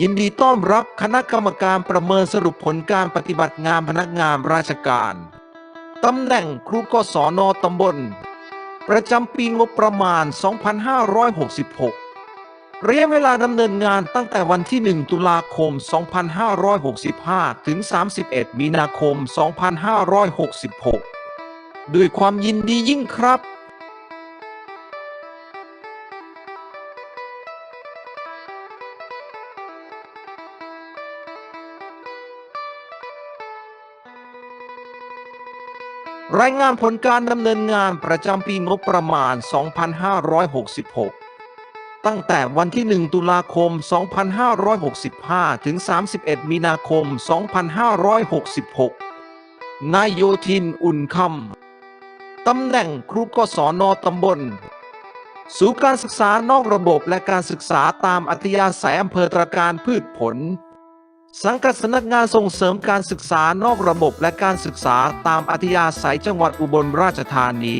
ยินดีต้อนรับคณะกรรมการประเมินสรุปผลการปฏิบัติงานพนักงานราชการ ตำแหน่งครูกศนตำบล ประจำปีงบประมาณ 2566 ระยะเวลาดำเนินงานตั้งแต่วันที่ 1 ตุลาคม 2565 ถึง 31 มีนาคม 2566 ด้วยความยินดียิ่งครับ รายงานผลการดำเนินงานประจำปีงบประมาณ 2566 ตั้งแต่วันที่ 1 ตุลาคม 2565 ถึง 31 มีนาคม 2566 นายโยธินอุ่นคำ ตำแหน่งครูกศนตำบล ศูนย์การศึกษานอกระบบและการศึกษาตามอัธยาศัยอำเภอตรการพืชผล สังกัดสำนักงานส่งเสริมการศึกษานอกระบบและการศึกษาตามอัธยาศัยจังหวัดอุบลราชธานี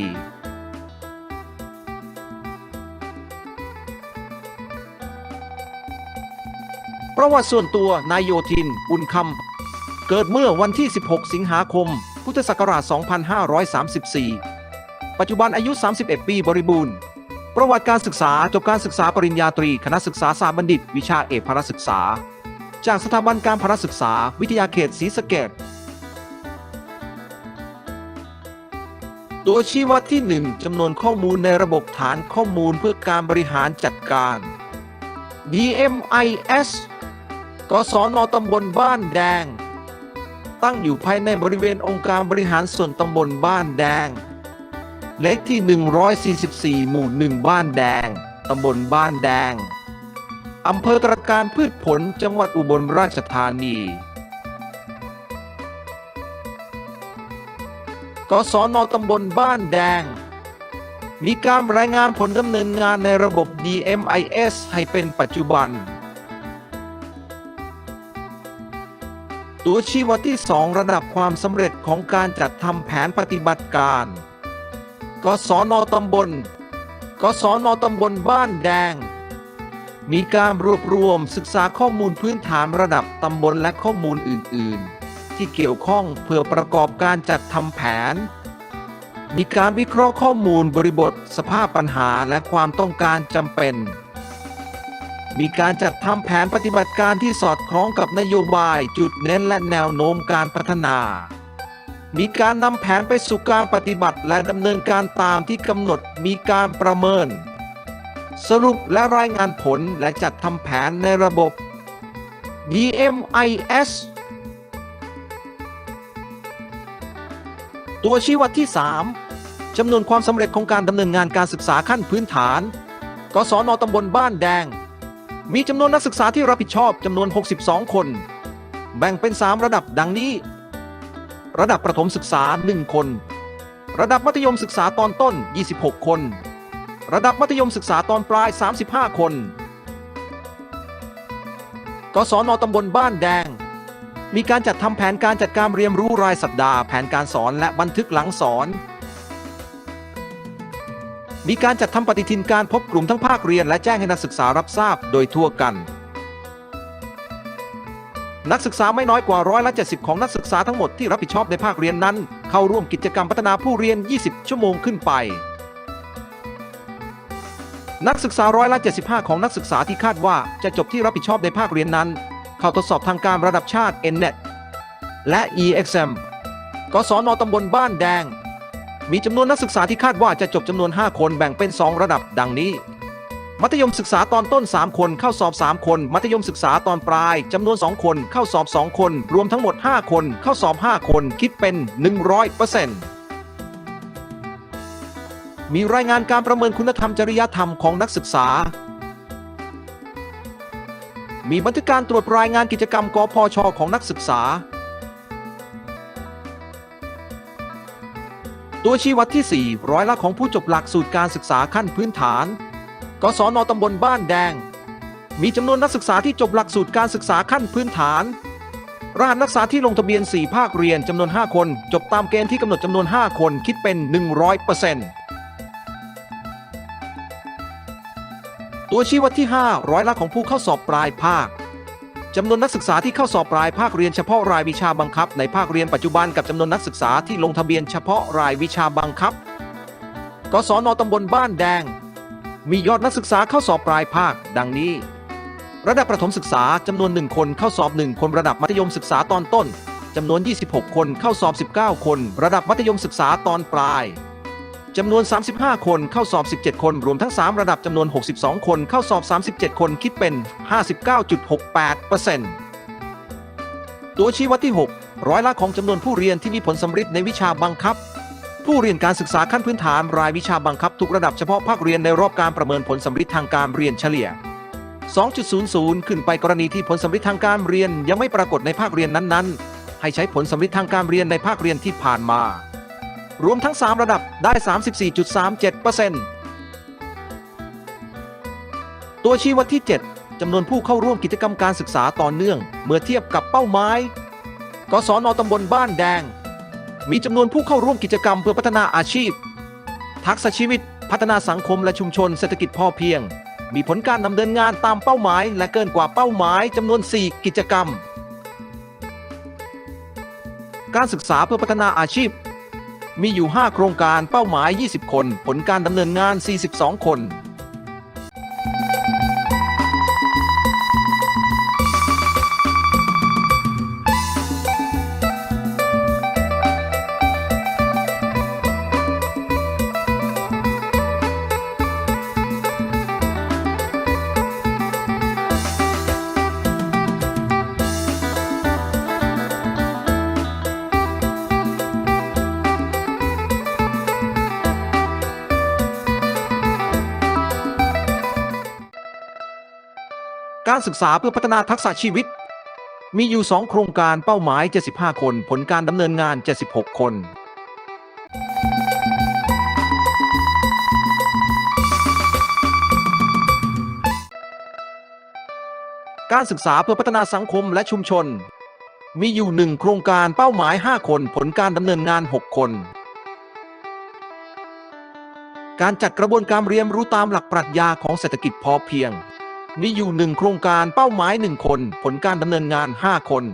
ประวัติส่วนตัวนายโยธิน อุ่นคำ เกิดเมื่อวันที่ 16 สิงหาคม พุทธศักราช 2534 ปัจจุบันอายุ 31 ปีบริบูรณ์ ประวัติการศึกษาจบการศึกษาปริญญาตรี คณะศึกษาศาสตร์บัณฑิต วิชาเอกพละศึกษา จากสถาบันการพละศึกษาวิทยาเขตศรีสะเกดตัวชี้วัดที่ 1จำนวนข้อมูลในระบบฐานข้อมูลเพื่อการบริหารจัดการ DMIS กศนตำบลบ้านแดง ตั้งอยู่ภายในบริเวณองค์การบริหารส่วนตำบลบ้านแดง เลขที่ 144 หมู่ 1 บ้านแดง ตำบลบ้านแดง อำเภอตรการพืชผลจังหวัดอุบลราชธานีกศนตำบลบ้านแดง มีการรายงานผลดำเนินงานในระบบ DMIS ให้เป็นปัจจุบัน ตัวชี้วัดที่ 2 ระดับความสำเร็จของการจัดทำแผนปฏิบัติการกศนตำบลกศนตำบลบ้านแดง มีการรวบรวมศึกษาข้อมูลพื้นฐานระดับตำบลและข้อมูลอื่น ๆ ที่เกี่ยวข้องเพื่อประกอบการจัดทำแผน มีการวิเคราะห์ข้อมูลบริบทสภาพปัญหาและความต้องการจำเป็น มีการจัดทำแผนปฏิบัติการที่สอดคล้องกับนโยบายจุดเน้นและแนวโน้มการพัฒนา มีการนำแผนไปสู่การปฏิบัติและดำเนินการตามที่กำหนดมีการประเมิน สรุปและรายงานผลและจัดทำแผนในระบบ DMIS ตัวชี้วัดที่ 3จำนวนความสำเร็จของการดำเนินงานการศึกษาขั้นพื้นฐาน กศนตำบลบ้านแดง มีจำนวนนักศึกษาที่รับผิดชอบจำนวน 62 คน แบ่งเป็น 3 ระดับดังนี้ ระดับประถมศึกษา 1 คน ระดับมัธยมศึกษาตอนต้น 26 คน ระดับมัธยมศึกษาตอนปลาย 35 คน กศนตำบลบ้านแดง มีการจัดทำแผนการจัดการเรียนรู้รายสัปดาห์ แผนการสอนและบันทึกหลังสอน มีการจัดทำปฏิทินการพบกลุ่มทั้งภาคเรียนและแจ้งให้นักศึกษารับทราบโดยทั่วกัน นักศึกษาไม่น้อยกว่าร้อยละ70 ของนักศึกษาทั้งหมดที่รับผิดชอบในภาคเรียนนั้น เข้าร่วมกิจกรรมพัฒนาผู้เรียน 20 ชั่วโมงขึ้นไป นักศึกษาร้อยละ 75 ของนักศึกษาที่คาดว่าจะจบที่รับผิดชอบในภาคเรียนนั้น เข้าทดสอบทางการระดับชาติ NNET และ EXM กศนตำบลบ้านแดง มีจำนวนนักศึกษาที่คาดว่าจะจบจำนวน 5 คนแบ่งเป็น 2 ระดับดังนี้ มัธยมศึกษาตอนต้น 3 คนเข้าสอบ 3 คน มัธยมศึกษาตอนปลายจำนวน 2 คนเข้าสอบ 2 คน รวมทั้งหมด 5 คนเข้าสอบ 5 คนคิดเป็น 100% มีรายงานการประเมินคุณธรรมจริยธรรมของนักศึกษา มีบันทึกการตรวจรายงานกิจกรรมกพชของนักศึกษา ตัวชี้วัดที่ 4 ร้อยละของผู้จบหลักสูตรการศึกษาขั้นพื้นฐาน กศนตำบลบ้านแดง มีจำนวนนักศึกษาที่จบหลักสูตรการศึกษาขั้นพื้นฐานรหัสนักศึกษาที่ลงทะเบียน 4 ภาคเรียนจำนวน 5 คน จบตามเกณฑ์ที่กำหนดจำนวน 5 คนคิดเป็น 100% ตัวชี้วัดที่ 5 ร้อยละของผู้เข้าสอบปลายภาคจำนวนนักศึกษาที่เข้าสอบรายภาคเรียนเฉพาะรายวิชาบังคับ ในภาคเรียนปัจจุบันกับจำนวนนักศึกษาที่ลงทะเบียนเฉพาะรายวิชาบังคับ กศนตำบลบ้านแดง มียอดนักศึกษาเข้าสอบปลายภาค ดังนี้ ระดับประถมศึกษาจำนวน 1 คนเข้าสอบ 1 คนระดับมัธยมศึกษาตอนต้นจำนวน 26 คนเข้าสอบ 19 คน ระดับมัธยมศึกษาตอนปลาย จำนวน 35 คนเข้าสอบ 17 คน รวมทั้ง 3 ระดับจำนวน 62 คนเข้าสอบ 37 คนคิดเป็น 59.68%ตัวชี้วัดที่ 6 ร้อยละของจำนวนผู้เรียนที่มีผลสำฤทธิ์ในวิชาบังคับ ผู้เรียนการศึกษาขั้นพื้นฐานรายวิชาบังคับ ทุกระดับเฉพาะภาคเรียนในรอบการประเมินผลสำฤทธิ์ทางการเรียนเฉลี่ย 2.00 ขึ้นไปกรณีที่ผลสำฤทธิ์ทางการเรียนยังไม่ปรากฏในภาคเรียนนั้นๆ ให้ใช้ผลสำฤทธิ์ทางการเรียนในภาคเรียนที่ผ่านมา รวมทั้ง 3 ระดับได้ 34.37%ตัวชี้วัดที่ 7จำนวนผู้เข้าร่วมกิจกรรมการศึกษาต่อเนื่อง เมื่อเทียบกับเป้าหมายกศนตำบลบ้านแดง มีจำนวนผู้เข้าร่วมกิจกรรมเพื่อพัฒนาอาชีพ ทักษะชีวิต พัฒนาสังคมและชุมชนเศรษฐกิจพอเพียง มีผลการดำเนินงานตามเป้าหมาย และเกินกว่าเป้าหมายจำนวน 4 กิจกรรม การศึกษาเพื่อพัฒนาอาชีพ มีอยู่ 5 โครงการเป้าหมาย 20 คน ผลการดำเนินงาน 42 คน การศึกษาเพื่อพัฒนาทักษะชีวิต มีอยู่ 2 โครงการเป้าหมาย 75 คน ผลการดำเนินงาน 76 คนการศึกษาเพื่อพัฒนาสังคมและชุมชน มีอยู่1โครงการเป้าหมาย 5 คน ผลการดำเนินงาน 6 คน การจัดกระบวนการเรียนรู้ตามหลักปรัชญาของเศรษฐกิจพอเพียง มีอยู่หนึ่งโครงการเป้าหมายหนึ่งคน ผลการดำเนินงาน 5 คน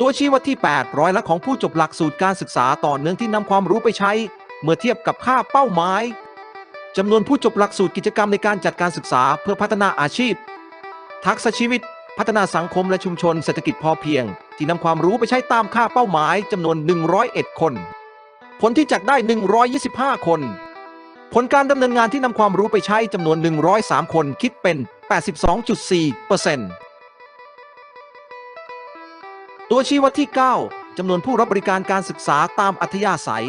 ตัวชี้วัดที่ 8 ร้อยละของผู้จบหลักสูตรการศึกษาต่อเนื่องที่นำความรู้ไปใช้ เมื่อเทียบกับค่าเป้าหมายจำนวนผู้จบหลักสูตรกิจกรรมในการจัดการศึกษาเพื่อพัฒนาอาชีพ ทักษะชีวิต พัฒนาสังคมและชุมชนเศรษฐกิจพอเพียง ที่นำความรู้ไปใช้ตามค่าเป้าหมายจำนวน 101 คน ผลที่จัดได้ 125 คน ผลการดำเนินงานที่นำความรู้ไปใช้จำนวน 103 คนคิดเป็น 82.4%ตัวชี้วัดที่ 9จำนวนผู้รับบริการการศึกษาตามอัธยาศัย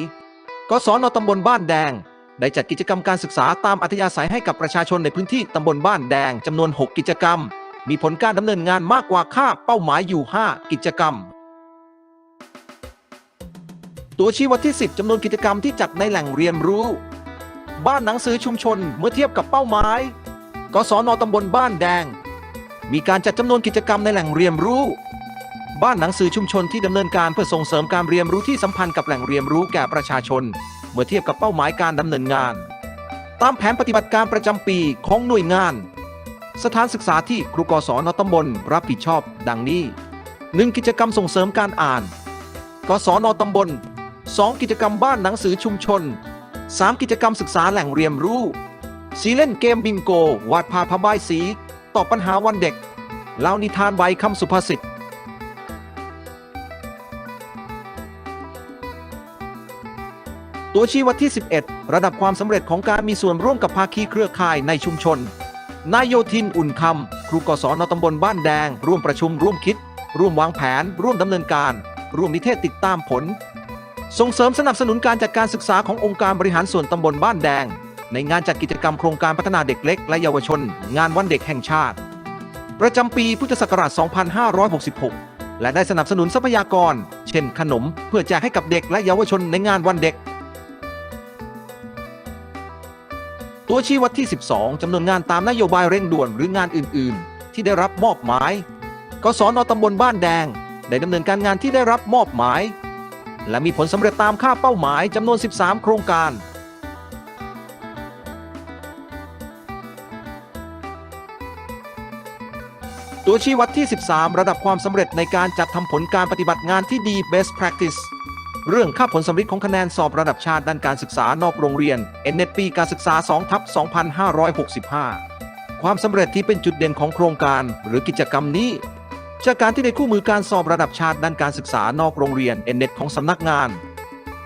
กศนตำบลบ้านแดง ได้จัดกิจกรรมการศึกษาตามอัธยาศัยให้กับประชาชนในพื้นที่ตำบลบ้านแดงจำนวน 6 กิจกรรม มีผลการดำเนินงานมากกว่าค่าเป้าหมายอยู่ 5 กิจกรรม ตัวชี้วัดที่ 10จำนวนกิจกรรมที่จัดในแหล่งเรียนรู้ บ้านหนังสือชุมชนเมื่อเทียบกับเป้าหมายกศนตำบลบ้านแดง มีการจัดจำนวนกิจกรรมในแหล่งเรียนรู้ บ้านหนังสือชุมชนที่ดำเนินการเพื่อส่งเสริมการเรียนรู้ที่สัมพันธ์กับแหล่งเรียนรู้แก่ประชาชน เมื่อเทียบกับเป้าหมายการดำเนินงาน ตามแผนปฏิบัติการประจำปีของหน่วยงาน สถานศึกษาที่ครูกศนตำบลรับผิดชอบ ดังนี้หนึ่งกิจกรรมส่งเสริมการอ่าน กศนตำบล 2 กิจกรรมบ้านหนังสือชุมชน 3 กิจกรรมศึกษาแหล่งเรียนรู้สีเล่นเกมบิงโก วาดภาพผ้าใบายสี ตอบปัญหาวันเด็กเล่านิทานไว้คำสุภาษิตตัวชี้วัดที่ 11 ระดับความสำเร็จของการมีส่วนร่วมกับภาคีเครือข่ายในชุมชน นายโยธินอุ่นคำ ครูกศนตำบลบ้านแดง ร่วมประชุมร่วมคิด ร่วมวางแผน ร่วมดำเนินการ ร่วมนิเทศติดตามผล ส่งเสริมสนับสนุนการจัดการศึกษาขององค์การบริหารส่วนตำบลบ้านแดง ในงานจัดกิจกรรมโครงการพัฒนาเด็กเล็กและเยาวชน งานวันเด็กแห่งชาติ ประจำปีพุทธศักราช 2566 และได้สนับสนุนทรัพยากร เช่นขนม เพื่อแจกให้กับเด็กและเยาวชนในงานวันเด็ก ตัวชี้วัดที่ 12จำนวนงานตามนโยบายเร่งด่วนหรืองานอื่น ๆ ที่ได้รับมอบหมายกศนตำบลบ้านแดง ได้ดำเนินการงานที่ได้รับมอบหมาย และมีผลสำเร็จตามค่าเป้าหมายจำนวน 13 โครงการ ตัวชี้วัดที่ 13 ระดับความสำเร็จในการจัดทำผลการปฏิบัติงานที่ดี best practice เรื่องค่าผลสำลิดของคะแนนสอบระดับชาติด้านการศึกษานอกโรงเรียน n n p การศึกษา2ทับ2565 ความสำเร็จที่เป็นจุดเด่นของโครงการหรือกิจกรรมนี้ จากการที่ได้คู่มือการสอบระดับชาติด้านการศึกษานอกโรงเรียน n n e t ของสำนักงาน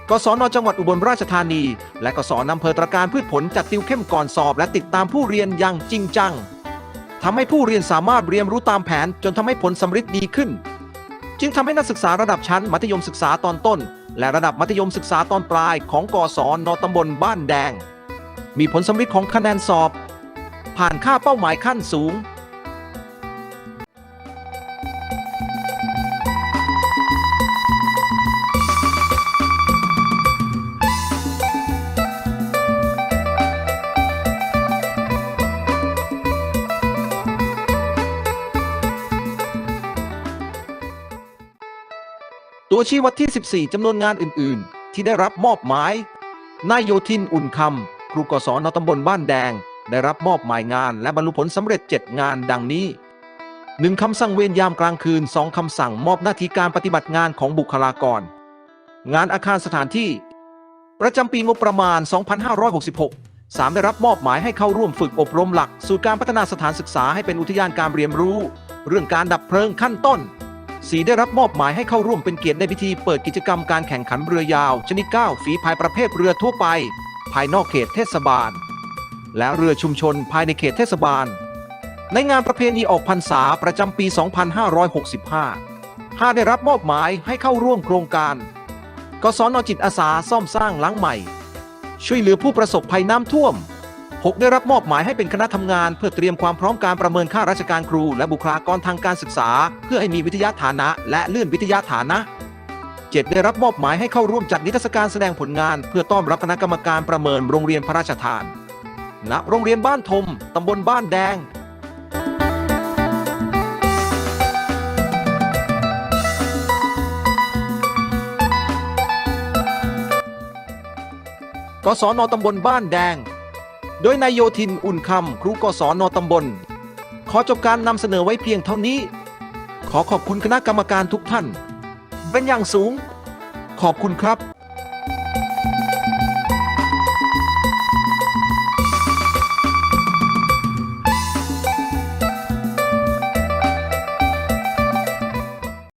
กศนจังหวัดอุบลราชธานี และกศนอำเภอตรการพืชผลจัดติวเข้มก่อนสอบ และติดตามผู้เรียนอย่างจริงจังทำให้ผู้เรียนสามารถเรียนรู้ตามแผนจนทำให้ผลสำฤทธิ์ดีขึ้น จึงทำให้นักศึกษาระดับชั้นมัธยมศึกษาตอนต้น และระดับมัธยมศึกษาตอนปลายของกศนตำบลบ้านแดง มีผลสำฤทธิ์ของคะแนนสอบ ผ่านค่าเป้าหมายขั้นสูง ตัวชี้วัดที่ 14 จำนวนงานอื่น ๆ ที่ได้รับมอบหมาย นายโยธินอุ่นคำ ครูกศนตำบลบ้านแดง ได้รับมอบหมายงานและบรรลุผลสำเร็จ 7 งานดังนี้ 1. คำสั่งเวรยามกลางคืน 2. คำสั่งมอบหน้าที่การปฏิบัติงานของบุคลากร งานอาคารสถานที่ ประจำปีงบประมาณ 2566 3. ได้รับมอบหมายให้เข้าร่วมฝึกอบรมหลัก สู่การพัฒนาสถานศึกษาให้เป็นอุทยานการเรียนรู้ เรื่องการดับเพลิงขั้นต้น 4. ได้รับมอบหมายให้เข้าร่วมเป็นเกียรติในพิธีเปิดกิจกรรมการแข่งขันเรือยาว ชนิด 9 ฝีพายประเภทเรือทั่วไป ภายนอกเขตเทศบาล และเรือชุมชนภายในเขตเทศบาล ในงานประเพณีออกพรรษาประจำปี 2565 5. ได้รับมอบหมายให้เข้าร่วมโครงการกศนจิตอาสาซ่อมสร้างหล้างใหม่ ช่วยเหลือผู้ประสบภัยน้ำท่วม 6. ได้รับมอบหมายให้เป็นคณะทำงาน เพื่อเตรียมความพร้อมการประเมินค่าราชการครู และบุคลากรทางการศึกษา เพื่อให้มีวิทยาฐานะ และเลื่อนวิทยาฐานะ 7. ได้รับมอบหมายให้เข้าร่วมจัดนิทรรศการแสดงผลงาน เพื่อต้อนรับคณะกรรมการประเมินโรงเรียนพระราชทานณโรงเรียนบ้านทมตำบลบ้านแดงกศนตำบลบ้านแดง โดยนายโยธินอุ่นคำครูกศนตำบล ขอจบการนำเสนอไว้เพียงเท่านี้ ขอขอบคุณคณะกรรมการทุกท่าน เป็นอย่างสูง ขอบคุณครับ